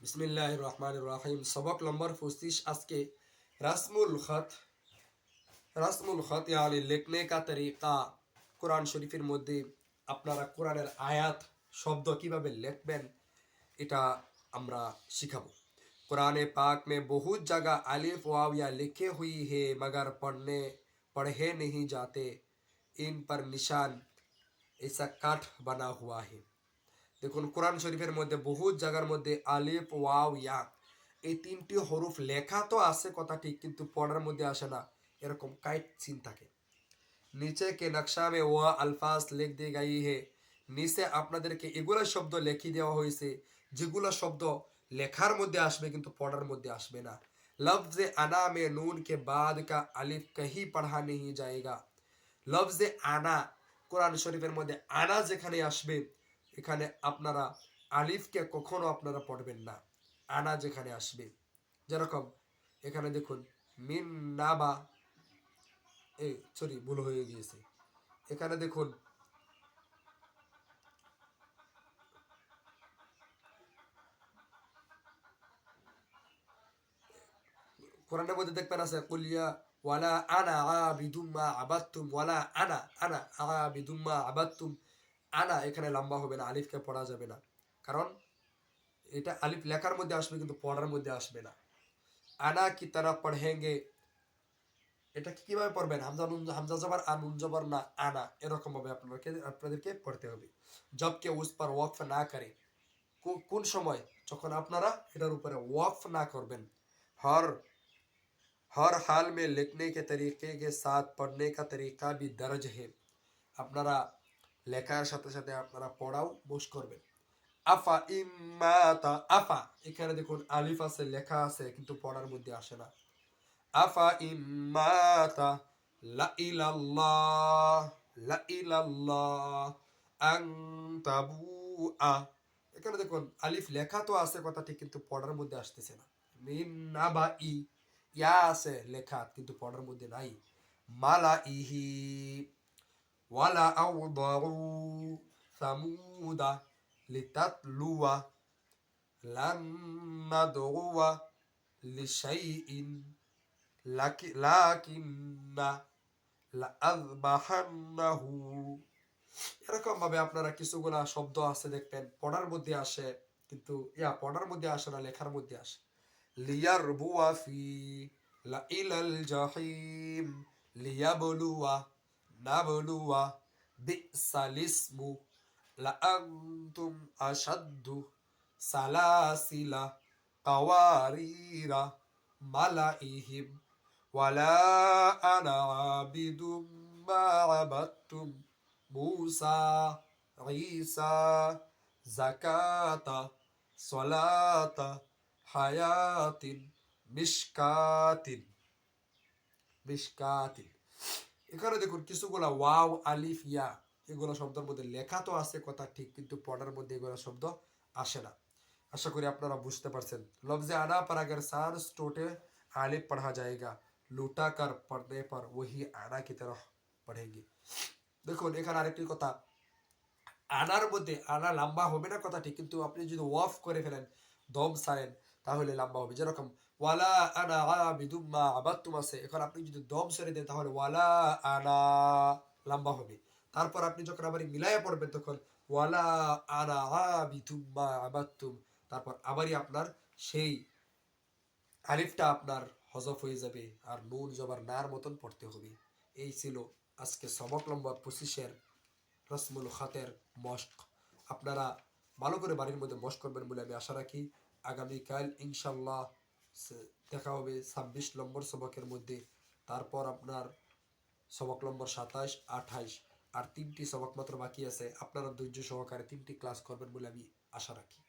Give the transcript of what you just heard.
বিসমিল্লাহ রহমান রাহিম সবক নম্বর পঁচিশ আজকে রাসমুল খত রাসমুল খত ইয়ানি লিখনে কা তরিকা কোরআন শরীফের মধ্যে আপনারা কোরআনের আয়াত শব্দ কিভাবে লিখবেন এটা আমরা শিখাবো कुरान पाक में बहुत जगह अलिफ वाव या लिखे हुई है मगर पढ़ने पढ़े नहीं जाते इन पर निशान ऐसा काठ बना हुआ है দেখুন, কোরআন শরীফের মধ্যে বহু জায়গার মধ্যে আলিফ, ওয়াও ইয়া এই তিনটি হরুফ লেখা তো আছে কথা ঠিক, কিন্তু পড়ার মধ্যে আসে না। এরকম কাইট চিন থাকে। নিচে কে নকশা মে ওয়া আলফাজ লেখ দিয়ে গাই হে। নিচে আপনাদেরকে এগুলো শব্দ লেখি দেওয়া হয়েছে, যেগুলো শব্দ লেখার মধ্যে আসবে, কিন্তু পড়ার মধ্যে আসবে না। লফজ আনা মে নুন কে বাদ কা আলিফ কহি পড়া নেই জায়গা লফজ আনা, কোরআন শরীফের মধ্যে আনা যেখানে আসবে এখানে আপনারা আলিফকে কখনো আপনারা পড়বেন না। আনা যেখানে আসবে। যেরকম এখানে দেখুন, মিন নাবা এই সরি ভুল হয়ে গিয়েছে। এখানে দেখুন, কোরআনের মধ্যে দেখবেন আছে কুলিয়া ওয়ালা আনা আবিদুম্মা আবাত্তুম ওয়ালা আনা আনা আবিদুম্মা আবাত্তুম আনা এখানে লম্বা হবে না আলিফকে পড়া যাবে না কারণ এটা আলিফ লেখার মধ্যে আসবে কিন্তু পড়ার মধ্যে আসবে না আনা কি তারা পড়েঙ্গে এটা কি কিভাবে পড়বেন হামজা নুন হামজা জবর আ নুন জবর না আনা এরকম ভাবে আপনাদেরকে আপনাদেরকে পড়তে হবে জবকে উস পর ওয়াকফ না করে কো- কোন সময় যখন আপনারা এটার উপরে ওয়াকফ না করবেন হর हर हाल में लिखने के तरीके के साथ पढ़ने का तरीका भी दर्ज है আপনারা লেখার সাথে সাথে আপনারা পড়াও, বস করবেন। আফা ইমাতা আফা, এখানে দেখুন আলিফ আছে, লেখা আছে, কিন্তু পড়ার মধ্যে আসে না। আফা ইমাতা লা ইলাল্লাহ লা ইলাল্লাহ আন তাবুআ এখানে দেখুন আলিফ লেখা তো আছে কথা ঠিক কিন্তু পড়ার মধ্যে আসতেছে না। মিন নাবা ই ইয়া আছে, লেখা, কিন্তু পড়ার মধ্যে নাই। মালা ইহি আউদাউ সামুদা লিতাতলুয়া লান নাদউয়া লিশাইইন লাকি লাকিন্না লাআযবাহান্নাহু এরকম ভাবে আপনারা কিছুগুলা শব্দ আছে দেখবেন, পড়ার মধ্যে আসে, কিন্তু, ইয়া, পড়ার মধ্যে আসে না, লেখার মধ্যে আসে। লিয়ারবুয়া ফি, লাইলাল জাহিম, লিয়াবলুয়া। نبلو بئس الاسم. لأنتم أشد سلاسل قوارير ملئهم. ولا أنا عابد ما عبدتم. موسى عيسى زكاة صلاة حياة مشكات مشكات এখানে দেখুন কিছুগুলা ওয়াও আলিফ ইয়া এগুলো শব্দের মধ্যে লেখা তো আছে কথা ঠিক কিন্তু পড়ার মধ্যে এগুলো শব্দ আসে না আশা করি আপনারা বুঝতে পারছেন लफ्ज आना पर अगर सांस टूटे आलिफ पढ़ा जाएगा लूटा कर पढ़ने पर वही आना की तरह पढ़ेंगे দেখুন এখানে আরেকটি কথা আনার মধ্যে আনা লম্বা হবে না কথা ঠিক কিন্তু আপনি যদি ওয়াফ করে ফেলেন দম সারেন তাহলে লম্বা হবে যেরকম ওয়ালা আনা আবিদুম মা আবাত্তুম আছে। এখন আপনি যদি দম সরে দেন, তাহলে ওয়ালা আনা লম্বা হবে। তারপর আপনি যখন আবার মিলাইয়া পড়বেন, তখন ওয়ালা আনা আবিদুম মা আবাত্তুম তারপর আবারই আপনার সেই আলিফটা আপনার হজফ হয়ে যাবে আর নুন জবার নার মতন পড়তে হবে। এই ছিল আজকে সবক নম্বর পঁচিশের রসমুল খাতের মস্ক। আপনারা ভালো করে বাড়ির মধ্যে মস্ক করবেন বলে আমি আশা রাখি। আগামীকাল ইনশাল্লাহ দেখা হবে ছাব্বিশ নম্বর সবকের মধ্যে। তারপর আপনার সবক নম্বর সাতাশ আঠাইশ আর তিনটি সবক মাত্র বাকি আছে। আপনারা ধৈর্য সহকারে তিনটি ক্লাস করবেন বলে আমি আশা রাখি।